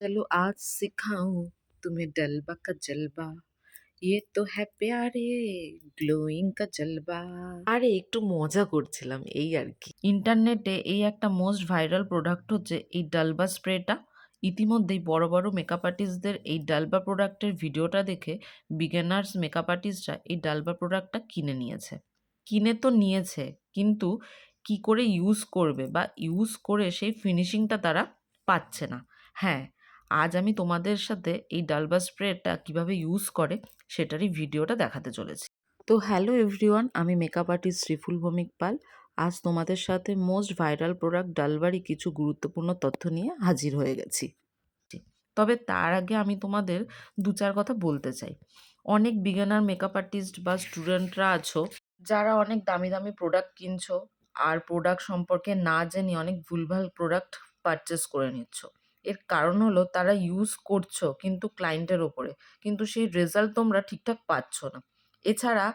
चलो आज सिखाऊं तुम्हें डलबा का जलवा ये তো হ্যাঁ প্যারে গ্লোয়িং কা জলবা আরে একটু মজা করছিলাম এই আর কি ইন্টারনেটে এই একটা মোস্ট ভাইরাল প্রোডাক্ট হচ্ছে এই ডালবা স্প্রেটা ইতিমধ্যেই বড় বড় মেকআপ আর্টিস্টদের এই ডালবা প্রোডাক্টের ভিডিওটা দেখে বিগিনার্স মেকআপ আর্টিস্টরা এই ডালবা প্রোডাক্টটা কিনে নিয়েছে কিনে তো নিয়েছে কিন্তু কি করে ইউজ করবে বা ইউজ করে সেই ফিনিশিংটা তারা পাচ্ছে না হ্যাঁ আজ আমি তোমাদের সাথে এই ডালবা স্প্রেটা কীভাবে ইউজ করে সেটারই ভিডিওটা দেখাতে চলেছি। তো হ্যালো এভরিওয়ান আমি মেকআপ আর্টিস্ট শ্রীফুল ভৌমিক পাল। আজ তোমাদের সাথে মোস্ট ভাইরাল প্রোডাক্ট ডালবারই কিছু গুরুত্বপূর্ণ তথ্য নিয়ে হাজির হয়ে গেছি। তবে তার আগে আমি তোমাদের দু চার কথা বলতে চাই। অনেক বিগিনার মেকআপ আর্টিস্ট বা স্টুডেন্টরা আছো, যারা অনেক দামি দামি প্রোডাক্ট কিনছো, আর প্রোডাক্ট সম্পর্কে না জেনে অনেক ভুলভাল প্রোডাক্ট পারচেস করে নিচ্ছ। এর কারণ হলো তারা ইউজ করছ কিন্তু ক্লায়েন্টের ওপরে। কিন্তু সেই রেজাল্ট তোমরা ঠিকঠাক পাচ্ছ না। এছাড়া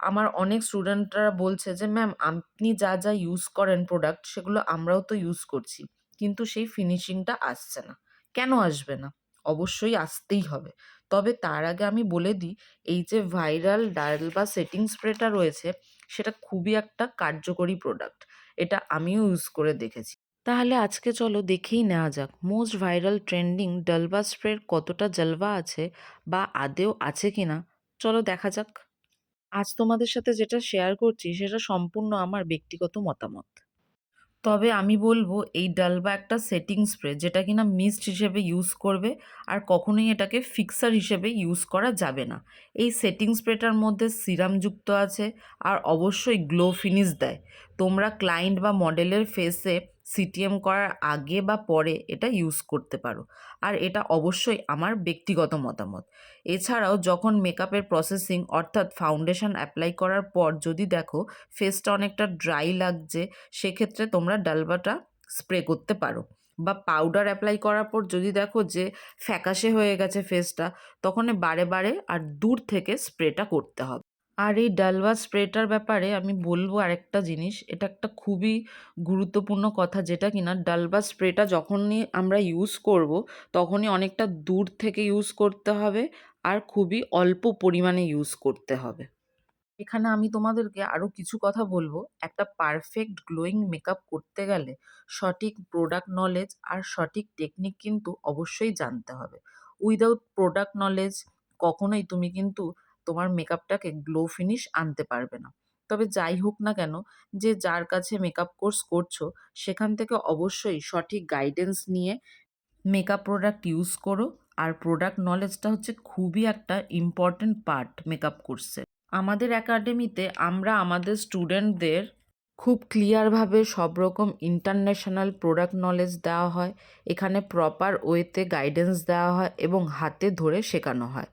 আমার অনেক স্টুডেন্টরা বলছে যে ম্যাম আপনি যা যা ইউজ করেন প্রোডাক্ট সেগুলো আমরাও তো ইউজ করছি। কিন্তু সেই ফিনিশিংটা আসছে না। কেন আসবে না? অবশ্যই আসতেই হবে। তবে তার আগে আমি বলে দিই, এই যে ভাইরাল ডাল বা সেটিং স্প্রেটা রয়েছে, সেটা খুবই একটা কার্যকরী প্রোডাক্ট এটা আমিও ইউজ করে দেখেছি। তাহলে আজকে চলো দেখেই নেওয়া যাক। মোস্ট ভাইরাল ট্রেন্ডিং ডালবা স্প্রের কতটা জলবা আছে বা আদেও আছে কি না চলো দেখা যাক। আজ তোমাদের সাথে যেটা শেয়ার করছি সেটা সম্পূর্ণ আমার ব্যক্তিগত মতামত। তবে আমি বলব, এই ডালবা একটা সেটিং স্প্রে যেটা কিনা মিস্ট হিসেবে ইউজ করবে আর কখনোই এটাকে ফিক্সার হিসেবে ইউজ করা যাবে না। এই সেটিং স্প্রেটার মধ্যে সিরাম যুক্ত আছে আর অবশ্যই গ্লো ফিনিশ দেয়। তোমরা ক্লায়েন্ট বা মডেলের ফেসে সিটিএম করার আগে বা পরে এটা ইউজ করতে পারো। আর এটা অবশ্যই আমার ব্যক্তিগত মতামত। এছাড়াও যখন মেকআপের প্রসেসিং অর্থাৎ ফাউন্ডেশন অ্যাপ্লাই করার পর যদি দেখো ফেসটা অনেকটা ড্রাই লাগছে, সেক্ষেত্রে তোমরা ডালবাটা স্প্রে করতে পারো। বা পাউডার অ্যাপ্লাই করার পর যদি দেখো যে ফ্যাকাশে হয়ে গেছে ফেসটা তখন বারে বারে আর দূর থেকে স্প্রেটা করতে হবে। আর এই ডালবা স্প্রেটার ব্যাপারে আমি বলব আরেকটা জিনিস। এটা একটা খুবই গুরুত্বপূর্ণ কথা যেটা কিনা ডালবা স্প্রেটা যখনই আমরা ইউজ করব, তখনই অনেকটা দূর থেকে ইউজ করতে হবে আর খুবই অল্প পরিমাণে ইউজ করতে হবে। এখানে আমি তোমাদেরকে আরও কিছু কথা বলব। একটা পারফেক্ট গ্লোয়িং মেকআপ করতে গেলে সঠিক প্রোডাক্ট নলেজ আর সঠিক টেকনিক কিন্তু অবশ্যই জানতে হবে। উইদাউট প্রোডাক্ট নলেজ কখনোই তুমি কিন্তু তোমার মেকআপটাকে গ্লো ফিনিশ আনতে পারবে না। তবে যাই হোক না কেন, যে যার কাছে মেকআপ কোর্স করছ, সেখান থেকে অবশ্যই সঠিক গাইডেন্স নিয়ে মেকআপ প্রোডাক্ট ইউজ করো। আর প্রোডাক্ট নলেজটা হচ্ছে খুবই একটা ইম্পর্ট্যান্ট পার্ট মেকআপ কোর্সের আমাদের একাডেমিতে আমরা আমাদের স্টুডেন্টদের খুব ক্লিয়ারভাবে সব রকম ইন্টারন্যাশনাল প্রোডাক্ট নলেজ দেওয়া হয়, এখানে প্রপার ওয়েতে গাইডেন্স দেওয়া হয় এবং হাতে ধরে শেখানো হয়।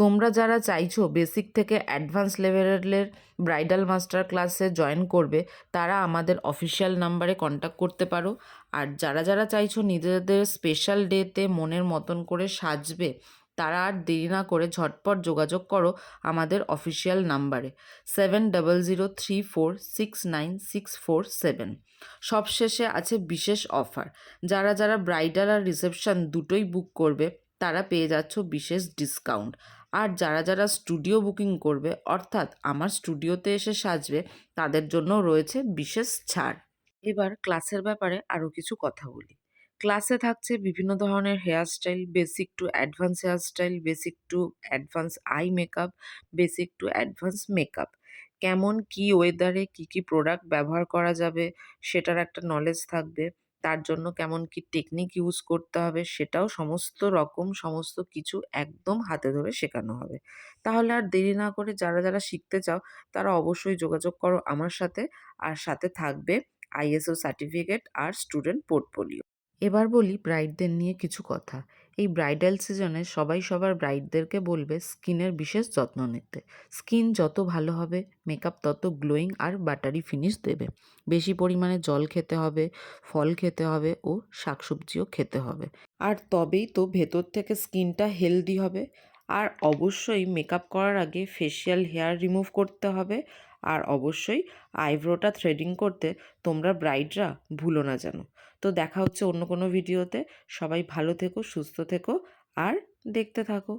তোমরা যারা চাইছো বেসিক থেকে অ্যাডভান্স লেভেলের ব্রাইডাল মাস্টার ক্লাসে জয়েন করবে, তারা আমাদের অফিসিয়াল নাম্বারে কন্ট্যাক্ট করতে পারো। আর যারা যারা চাইছো নিজেদের স্পেশাল ডেতে মনের মতন করে সাজবে তারা আর দেরি না করে ঝটপট যোগাযোগ করো আমাদের অফিসিয়াল নাম্বারে। Seven double zero three four six nine six four seven. সবশেষে আছে বিশেষ অফার। যারা যারা ব্রাইডাল আর রিসেপশন দুটোই বুক করবে, তারা পেয়ে যাচ্ছ বিশেষ ডিসকাউন্ট। আর যারা যারা স্টুডিও বুকিং করবে, অর্থাৎ আমার স্টুডিওতে এসে সাজবে, তাদের জন্য রয়েছে বিশেষ ছাড়। এবার ক্লাসের ব্যাপারে আরও কিছু কথা বলি। ক্লাসে থাকছে বিভিন্ন ধরনের hairstyle basic to advance hairstyle basic to advance eye makeup basic to advance makeup কেমন, কি ওয়েদারে কি কি প্রোডাক্ট ব্যবহার করা যাবে, সেটার একটা নলেজ থাকবে। তার জন্য কেমন, কি টেকনিক ইউজ করতে হবে, সেটাও সমস্ত রকম, সমস্ত কিছু একদম হাতে ধরে শেখানো হবে। তাহলে আর দেরি না করে যারা যারা শিখতে চাও, তারা অবশ্যই যোগাযোগ করো আমার সাথে। আর সাথে থাকবে আইএসও সার্টিফিকেট আর স্টুডেন্ট পোর্টফোলিও এবার বলি ব্রাইডদের নিয়ে কিছু কথা। এই ব্রাইডাল সিজনে সবাই সবার ব্রাইডদেরকে বলবে স্কিনের বিশেষ যত্ন নিতে। স্কিন যত ভালো হবে মেকআপ তত গ্লোয়িং আর বাটারি ফিনিশ দেবে। বেশি পরিমাণে জল খেতে হবে, ফল খেতে হবে ও শাকসবজিও খেতে হবে। আর তবেই তো ভেতর থেকে স্কিনটা হেলদি হবে। আর অবশ্যই মেকআপ করার আগে ফেশিয়াল হেয়ার রিমুভ করতে হবে। আর অবশ্যই আইব্রোটা থ্রেডিং করতে তোমরা ব্রাইডরা ভুলো না যেন। তো দেখা হচ্ছে অন্য কোনো ভিডিওতে। সবাই ভালো থেকো, সুস্থ থেকো আর দেখতে থাকো।